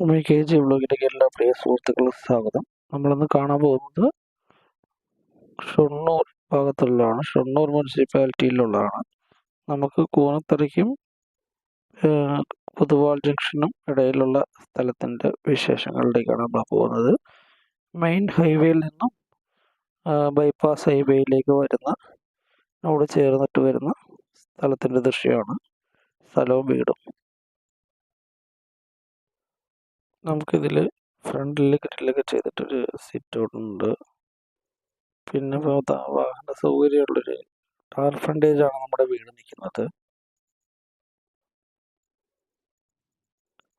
ഉമി K G ബ്ലോഗിലേക്ക് എല്ലാ പ്രിയ സുഹൃത്തുക്കളും സ്വാഗതം. നമ്മളിന്ന് കാണാൻ പോകുന്നത് ഷൊർണൂർ ഭാഗത്തുള്ളതാണ്. ഷൊർണൂർ മുനിസിപ്പാലിറ്റിയിലുള്ളതാണ്. നമുക്ക് കൂനത്തറയ്ക്കും പുതുവാൾ ജംഗ്ഷനും ഇടയിലുള്ള സ്ഥലത്തിന്റെ വിശേഷങ്ങളിലേക്കാണ് നമ്മൾ പോകുന്നത്. മെയിൻ ഹൈവേയിൽ നിന്നും ബൈപ്പാസ് ഹൈവേയിലേക്ക് വരുന്ന അവിടെ ചേർന്നിട്ട് വരുന്ന സ്ഥലത്തിന്റെ ദൃശ്യമാണ്. സ്ഥലവും വീടും. നമുക്കിതിൽ ഫ്രണ്ടിൽ ഗ്രില്ലൊക്കെ ചെയ്തിട്ടൊരു സിറ്റ് ഔട്ട് ഉണ്ട് പിന്നെ വാഹന സൗകര്യമുള്ളൊരു ടാർ ഫ്രണ്ടേജ് ആണ് നമ്മുടെ വീട് നിൽക്കുന്നത്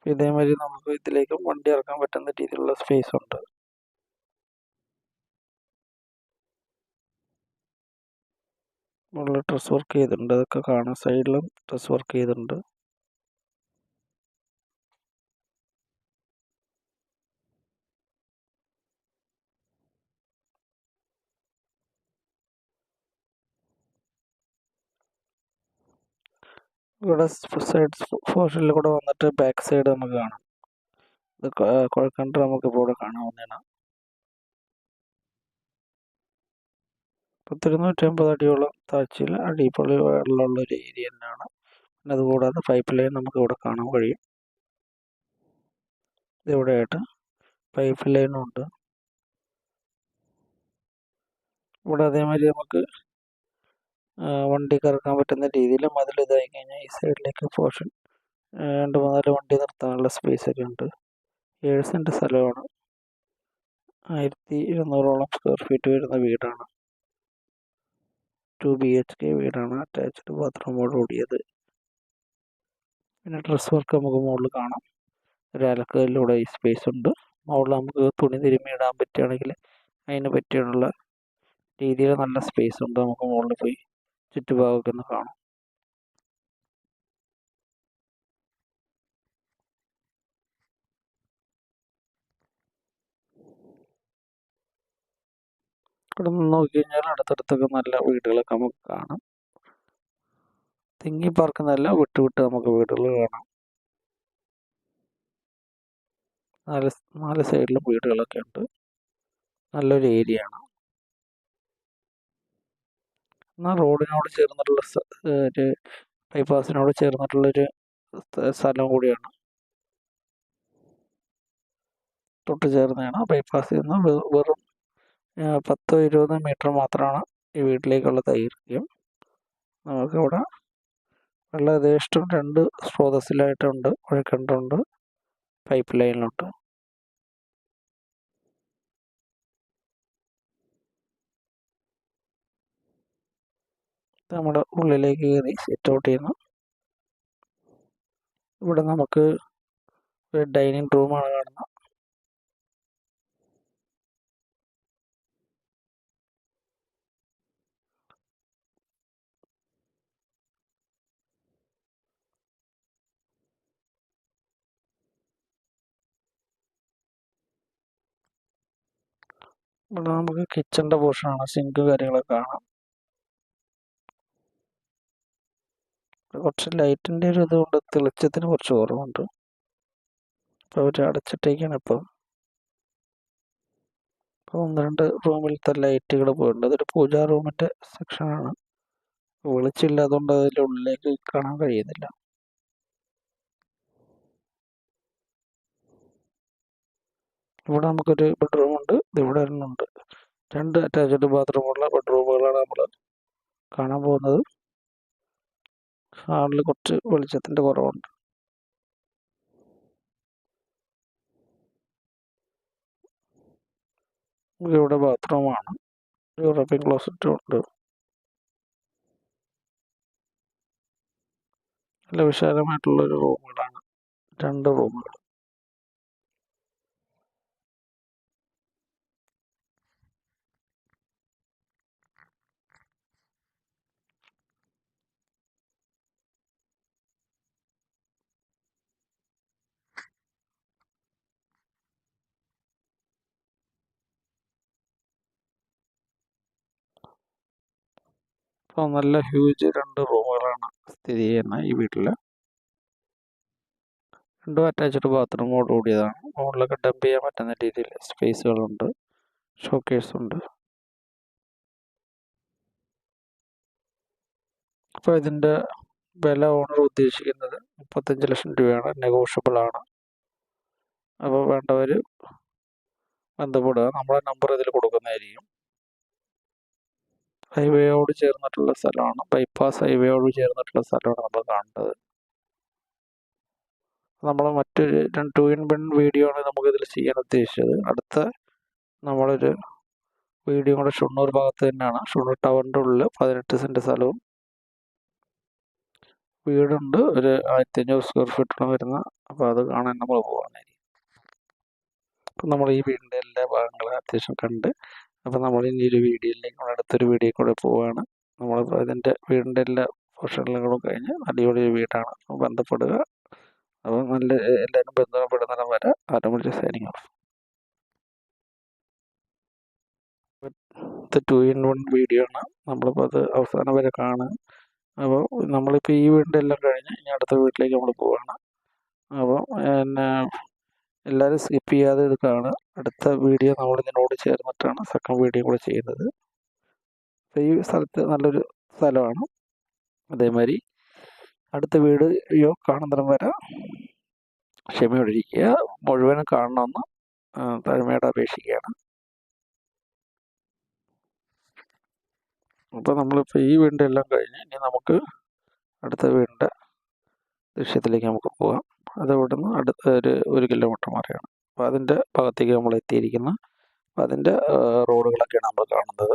ഇതേമാതിരി നമുക്ക് ഇതിലേക്ക് വണ്ടി ഇറക്കാൻ പറ്റുന്ന രീതിയിലുള്ള സ്പേസ് ഉണ്ട്. മുകളിൽ ഡ്രസ് വർക്ക് ചെയ്തിട്ടുണ്ട്. അതൊക്കെ കാണാം സൈഡിലും ഡ്രസ് വർക്ക് ചെയ്തിട്ടുണ്ട്. ഇവിടെ സൈഡ് പോർഷനിൽ കൂടെ വന്നിട്ട് ബാക്ക് സൈഡ് നമുക്ക് കാണാം. ഇത് കുഴക്കണ്ട നമുക്ക് ഇപ്പോൾ ഇവിടെ കാണാവുന്നതാണ്. പത്തിരുന്നൂറ്റി അമ്പത് അടിയോളം താഴ്ചയിൽ അടിപൊളി വെള്ളമുള്ള ഒരു ഏരിയ തന്നെയാണ്. പിന്നെ അതുകൂടാതെ പൈപ്പ് ലൈൻ നമുക്ക് ഇവിടെ കാണാൻ കഴിയും. ഇതിവിടെയായിട്ട് പൈപ്പ് ലൈനും ഉണ്ട്. ഇവിടെ അതേമാതിരി നമുക്ക് വണ്ടി കറക്കാൻ പറ്റുന്ന രീതിയിൽ മതിൽ ഇതായി കഴിഞ്ഞാൽ ഈ സൈഡിലേക്ക് പോർഷൻ രണ്ട് മൂന്നാൽ വണ്ടി നിർത്താനുള്ള സ്പേസ് ഒക്കെ ഉണ്ട്. ഏഴ് സെന്റ് സ്ഥലമാണ്. ആയിരത്തി ഇരുന്നൂറോളം സ്ക്വയർ ഫീറ്റ് വരുന്ന വീടാണ്. ടു ബി എച്ച് കെ വീടാണ്. അറ്റാച്ച്ഡ് ബാത്റൂമോട് കൂടിയത് പിന്നെ ഡ്രസ് വർക്ക് നമുക്ക് മുകളിൽ കാണാം. ഒരു അലക്കലിലൂടെ ഈ സ്പേസ് ഉണ്ട്. മുകളിൽ നമുക്ക് തുണി തിരുമ്മി ഇടാൻ പറ്റുകയാണെങ്കിൽ അതിന് പറ്റിയുള്ള രീതിയിൽ നല്ല സ്പേസ് ഉണ്ട് നമുക്ക് മുകളിൽ പോയി. ചുറ്റുഭാഗമൊക്കെ ഒന്ന് കാണും. ഇവിടെ നിന്ന് നോക്കി കഴിഞ്ഞാൽ അടുത്തടുത്തൊക്കെ നല്ല വീടുകളൊക്കെ നമുക്ക് കാണാം. തിങ്ങി പാർക്കുന്നതല്ല വിട്ട് വിട്ട് നമുക്ക് വീടുകൾ കാണാം. നാല് നാല് സൈഡിലും വീടുകളൊക്കെ ഉണ്ട്. നല്ലൊരു ഏരിയ ആണ് എന്നാൽ റോഡിനോട് ചേർന്നിട്ടുള്ള ഒരു ബൈപ്പാസിനോട് ചേർന്നിട്ടുള്ളൊരു സ്ഥ- സ്ഥലം കൂടിയാണ്. തൊട്ട് ചേർന്നതാണ്. ബൈപ്പാസിൽ നിന്ന് വെറും പത്തോ ഇരുപതോ മീറ്റർ മാത്രമാണ് ഈ വീട്ടിലേക്കുള്ള ദൈർഘ്യം. നമുക്കിവിടെ വെള്ളം യഥേഷ്ടം രണ്ട് സ്രോതസ്സിലായിട്ടുണ്ട്. ഒഴുക്കണ്ടുണ്ട് പൈപ്പ് ലൈനിലുണ്ട് നമ്മുടെ ഉള്ളിലേക്ക് കയറി സെറ്റ് ഔട്ട് ചെയ്യുന്നു. ഇവിടെ നമുക്ക് ഒരു ഡൈനിങ് റൂമാണ് കാണുന്നത്. ഇവിടെ നമുക്ക് കിച്ചണിന്റെ പോർഷനാണ് സിങ്ക് കാര്യങ്ങളൊക്കെ കാണാം. കുറച്ച് ലൈറ്റിന്റെ ഒരു ഇതുകൊണ്ട് തെളിച്ചത്തിന് കുറച്ച് കുറവുണ്ട്. അപ്പോൾ അവർ അടച്ചിട്ടേക്കാണ് ഇപ്പം. ഇപ്പോൾ ഒന്ന് രണ്ട് റൂമിലത്തെ ലൈറ്റുകൾ പോയിട്ടുണ്ട്. അതൊരു പൂജാ റൂമിന്റെ സെക്ഷനാണ്. വെളിച്ചില്ലാത്തതുകൊണ്ട് അതിന്റെ ഉള്ളിലേക്ക് കാണാൻ കഴിയുന്നില്ല. ഇവിടെ നമുക്കൊരു ബെഡ്റൂം ഉണ്ട് ഇവിടെ ഒരെണ്ണമുണ്ട് രണ്ട് അറ്റാച്ച്ഡ് ബാത്റൂമുള്ള ബെഡ്റൂമുകളാണ് നമ്മൾ കാണാൻ പോകുന്നത്. ഹാളിൽ കുറച്ച് വെളിച്ചത്തിന്റെ കുറവുണ്ട്. ഇവിടെ ബാത്റൂമാണ്. യൂറോപ്യൻ ക്ലോസറ്റും ഉണ്ട്. നല്ല വിശാലമായിട്ടുള്ളൊരു റൂമുകളാണ്. രണ്ട് റൂമുകൾ. അപ്പോൾ നല്ല ഹ്യൂജ് രണ്ട് റൂമുകളാണ് സ്ഥിതി ചെയ്യുന്നത് ഈ വീട്ടിൽ രണ്ടും അറ്റാച്ച്ഡ് ബാത്റൂമോട് കൂടിയതാണ്. മുകളിലൊക്കെ ഡംപ് ചെയ്യാൻ പറ്റുന്ന രീതിയിൽ സ്പേസുകളുണ്ട് ഷോക്കേഴ്സ് ഉണ്ട്. അപ്പോൾ ഇതിന്റെ വില ഓണർ ഉദ്ദേശിക്കുന്നത് മുപ്പത്തഞ്ച് ലക്ഷം രൂപയാണ് നെഗോഷ്യബിൾ ആണ്. അപ്പോൾ വേണ്ടവർ ബന്ധപ്പെടുക. നമ്മുടെ നമ്പർ ഇതിൽ കൊടുക്കുന്നതായിരിക്കും. ഹൈവേയോട് ചേർന്നിട്ടുള്ള സ്ഥലമാണ്. ബൈപ്പാസ് ഹൈവേയോട് ചേർന്നിട്ടുള്ള സ്ഥലമാണ് നമ്മൾ കാണേണ്ടത് നമ്മൾ മറ്റൊരു ടു ഇൻ വൺ വീഡിയോ ആണ് നമുക്കിതിൽ ചെയ്യാൻ ഉദ്ദേശിച്ചത്. അടുത്ത നമ്മളൊരു വീഡിയോ കൂടെ ഷുണ്ണൂർ ഭാഗത്ത് തന്നെയാണ്. ഷുണ്ണൂർ ടവറിന്റെ ഉള്ളിൽ പതിനെട്ട് സെന്റ് സ്ഥലവും വീടുണ്ട്. ഒരു ആയിരത്തി അഞ്ഞൂറ് സ്ക്വയർ ഫീറ്റോളം വരുന്ന. അപ്പോൾ അത് കാണാൻ നമ്മൾ പോകുന്നതായിരിക്കും അപ്പം നമ്മൾ ഈ വീടിന്റെ എല്ലാ ഭാഗങ്ങളും അത്യാവശ്യം കണ്ട് അപ്പോൾ നമ്മൾ ഇനി ഒരു വീഡിയോയിലേക്ക് അടുത്തൊരു വീഡിയോ കൂടെ പോവുകയാണ്. നമ്മൾ ഇതിന്റെ വീടിന്റെ എല്ലാ പോഷണലുകളും കഴിഞ്ഞ് അടിപൊളി വീടാണ്. ബന്ധപ്പെടുക. അപ്പോൾ നല്ല എല്ലാവരും ബന്ധപ്പെടുന്നിടം വരെ ആരോഗ്യ signing of two in one video ആണ്. നമ്മളിപ്പോൾ അത് അവസാനം വരെ കാണുക. അപ്പോൾ നമ്മളിപ്പോൾ ഈ വീടിന്റെ എല്ലാം കഴിഞ്ഞ് ഇനി അടുത്ത വീട്ടിലേക്ക് നമ്മൾ പോവുകയാണ്. അപ്പോൾ എന്നെ എല്ലാവരും സ്കിപ്പ് ചെയ്യാതെ ഇത് കാണുക അടുത്ത വീഡിയോ നമ്മൾ ഇതിനോട് ചേർന്നിട്ടാണ് സെക്കൻഡ് വീഡിയോ കൂടെ ചെയ്യുന്നത്. ഈ സ്ഥലത്ത് നല്ലൊരു സ്ഥലമാണ്. അതേമാതിരി അടുത്ത വീഡിയോ കാണുന്നിടം വരെ. ക്ഷമയോടിരിക്കുക മുഴുവനും കാണണമെന്ന് താഴ്മയോട് അപേക്ഷിക്കുകയാണ്. അപ്പോൾ നമ്മളിപ്പോൾ ഈ വീടിന്റെ എല്ലാം കഴിഞ്ഞ് ഇനി നമുക്ക് അടുത്ത വീടിന്റെ ദൃശ്യത്തിലേക്ക് നമുക്ക് പോകാം. അത് ഇവിടുന്ന് അടുത്ത ഒരു ഒരു കിലോമീറ്റർ മാറിയാണ്. അപ്പോൾ അതിന്റെ ഭാഗത്തേക്ക് നമ്മൾ എത്തിയിരിക്കുന്ന അതിന്റെ റോഡുകളൊക്കെയാണ് നമ്മൾ കാണുന്നത്.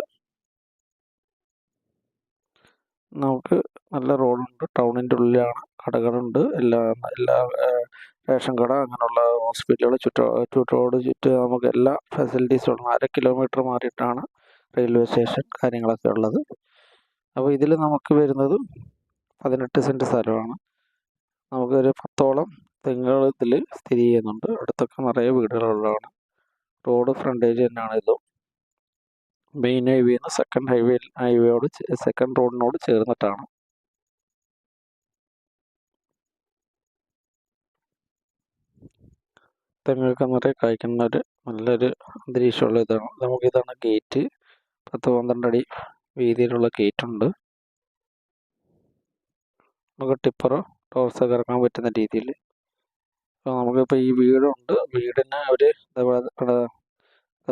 നമുക്ക് നല്ല റോഡുണ്ട്. ടൗണിന്റെ ഉള്ളിലാണ് കടകളുണ്ട്. എല്ലാ എല്ലാ റേഷൻ കട അങ്ങനെയുള്ള ഹോസ്പിറ്റലുകൾ ചുറ്റോ ചുറ്റോട് ചുറ്റ് നമുക്ക് എല്ലാ ഫെസിലിറ്റീസും ഉള്ള അര കിലോമീറ്റർ മാറിയിട്ടാണ് റെയിൽവേ സ്റ്റേഷൻ കാര്യങ്ങളൊക്കെ ഉള്ളത്. അപ്പോൾ ഇതിൽ നമുക്ക് വരുന്നത് പതിനെട്ട് സെന്റ് സ്ഥലമാണ്. നമുക്കൊരു പത്തോളം തെങ്ങുകൾ ഇതിൽ സ്ഥിതി ചെയ്യുന്നുണ്ട്. അടുത്തൊക്കെ നിറയെ വീടുകളുള്ളതാണ്. റോഡ് ഫ്രണ്ടേജ് തന്നെയാണ് ഇതും മെയിൻ ഹൈവേന്ന് സെക്കൻഡ് ഹൈവേ ഹൈവേയോട് സെക്കൻഡ് റോഡിനോട് ചേർന്നിട്ടാണ്. തെങ്ങൊക്കെ നിറയെ കായ്ക്കുന്ന ഒരു നല്ലൊരു അന്തരീക്ഷമുള്ള ഇതാണ്. നമുക്കിതാണ് ഗേറ്റ് പത്ത് പന്ത്രണ്ട് അടി വീതിയിലുള്ള ഗേറ്റ് ഉണ്ട്. നമുക്ക് ടിപ്പറോ ടോർസൊക്കെ ഇറക്കാൻ പറ്റുന്ന രീതിയിൽ അപ്പോൾ നമുക്കിപ്പോൾ ഈ വീടുണ്ട്. വീടിന് അവർ ഇവിടെ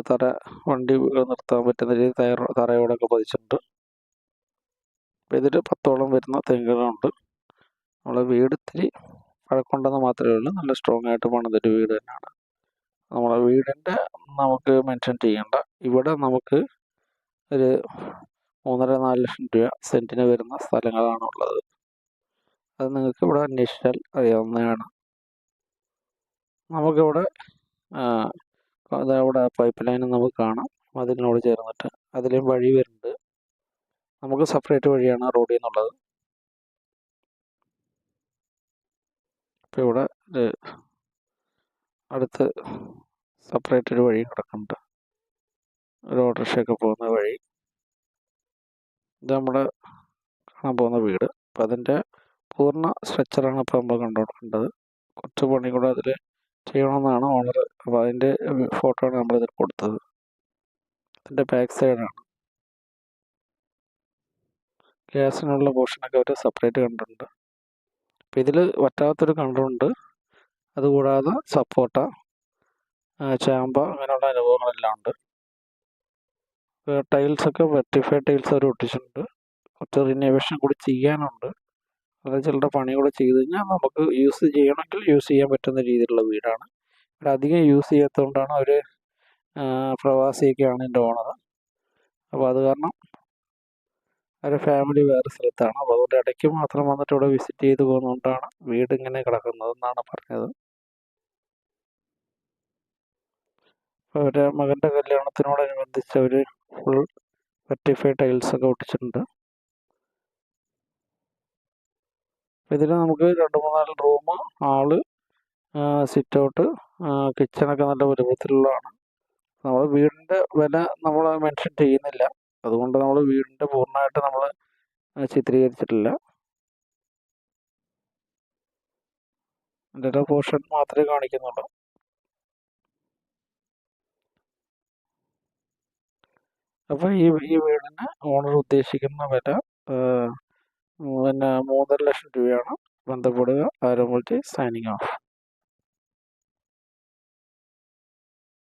തറ വണ്ടി നിർത്താൻ പറ്റുന്ന രീതിയിൽ തയ്യാറ തറയോടൊക്കെ പതിച്ചിട്ടുണ്ട്. അപ്പോൾ ഇതിൽ പത്തോളം വരുന്ന തെങ്ങുകളുണ്ട്. നമ്മളെ വീട് ഇത്തിരി പഴക്കമുണ്ടെന്ന് മാത്രമേ ഉള്ളൂ. നല്ല സ്ട്രോങ് ആയിട്ട് പണിതൊരു വീട് തന്നെയാണ്. നമ്മളെ വീടിന്റെ നമുക്ക് മെൻഷൻ ചെയ്യേണ്ട ഇവിടെ നമുക്ക് ഒരു മൂന്നര നാല് ലക്ഷം രൂപ സെന്റിന് വരുന്ന സ്ഥലങ്ങളാണ് ഉള്ളത്. അത് നിങ്ങൾക്ക് ഇവിടെ അന്വേഷിച്ചാൽ അറിയാവുന്നതാണ്. നമുക്കിവിടെ അതവിടെ പൈപ്പ് ലൈൻ നമുക്ക് കാണാം. അതിനോട് ചേർന്നിട്ട് അതിലും വഴി വരുന്നുണ്ട്. നമുക്ക് സെപ്പറേറ്റ് വഴിയാണ് റോഡിൽ നിന്നുള്ളത് ഇപ്പം ഇവിടെ അടുത്ത് സെപ്പറേറ്റ് ഒരു വഴിയും കിടക്കുന്നുണ്ട്. ഒരു ഓട്ടോറിക്ഷയൊക്കെ പോകുന്ന വഴി. ഇത് നമ്മുടെ കാണാൻ പോകുന്ന വീട്. അപ്പം അതിന്റെ പൂർണ സ്ട്രക്ചറാണ് ഇപ്പോൾ നമ്മൾ കണ്ടുകൊണ്ടിരിക്കേണ്ടത് കുറച്ച് പണി കൂടെ അതിൽ ചെയ്യണമെന്നാണ് ഓണർ അപ്പോൾ അതിന്റെ ഫോട്ടോ ആണ് നമ്മളിതിൽ കൊടുത്തത്. അതിന്റെ ബാക്ക് സൈഡാണ് ഗ്യാസിനുള്ള പോർഷനൊക്കെ അവർ സെപ്പറേറ്റ് കണ്ടിട്ടുണ്ട്. അപ്പം ഇതിൽ പറ്റാത്തൊരു കണ്ടുണ്ട് അതുകൂടാതെ സപ്പോട്ട ചാമ്പ അങ്ങനെയുള്ള അനുഭവങ്ങളെല്ലാം ഉണ്ട് ടൈൽസൊക്കെ വെർട്ടിഫൈഡ് ടൈൽസ് അവർ ഒട്ടിച്ചിട്ടുണ്ട്. കുറച്ച് റിനോവേഷൻ കൂടി ചെയ്യാനുണ്ട്. അത് ചിലരുടെ പണി കൂടെ ചെയ്ത് കഴിഞ്ഞാൽ നമുക്ക് യൂസ് ചെയ്യണമെങ്കിൽ യൂസ് ചെയ്യാൻ പറ്റുന്ന രീതിയിലുള്ള വീടാണ്. അധികം യൂസ് ചെയ്യാത്തതുകൊണ്ടാണ് അവർ പ്രവാസിയൊക്കെയാണ് എന്റെ ഓണർ അപ്പോൾ അത് കാരണം അവരുടെ ഫാമിലി വേറെ സ്ഥലത്താണ്. അപ്പോൾ അതുകൊണ്ട് ഇടയ്ക്ക് മാത്രം വന്നിട്ട് ഇവിടെ വിസിറ്റ് ചെയ്ത് പോകുന്നതുകൊണ്ടാണ് വീട് ഇങ്ങനെ കിടക്കുന്നതെന്നാണ് പറഞ്ഞത്. അവരുടെ മകന്റെ കല്യാണത്തിനോടനുബന്ധിച്ച് അവർ ഫുൾ വെർട്ടിഫൈഡ് ടൈൽസൊക്കെ ഒട്ടിച്ചിട്ടുണ്ട്. ഇതിൽ നമുക്ക് രണ്ട് മൂന്നാൽ റൂം ഹാൾ സിറ്റ് ഔട്ട് കിച്ചണൊക്കെ നല്ല വലുപ്പത്തിലുള്ളതാണ്. നമ്മൾ വീടിന്റെ വില നമ്മൾ മെൻഷൻ ചെയ്യുന്നില്ല. അതുകൊണ്ട് നമ്മൾ വീടിന്റെ പൂർണമായിട്ട് നമ്മൾ ചിത്രീകരിച്ചിട്ടില്ല. അതിന്റെ പോർഷൻ മാത്രമേ കാണിക്കുന്നുള്ളൂ. അപ്പോൾ ഈ ഈ വീടിന് ഓണർ ഉദ്ദേശിക്കുന്ന വില പിന്നെ മൂന്നര ലക്ഷം രൂപയാണ് ബന്ധപ്പെടുക. ആരോമൽറ്റി സൈനിങ് ഓഫ്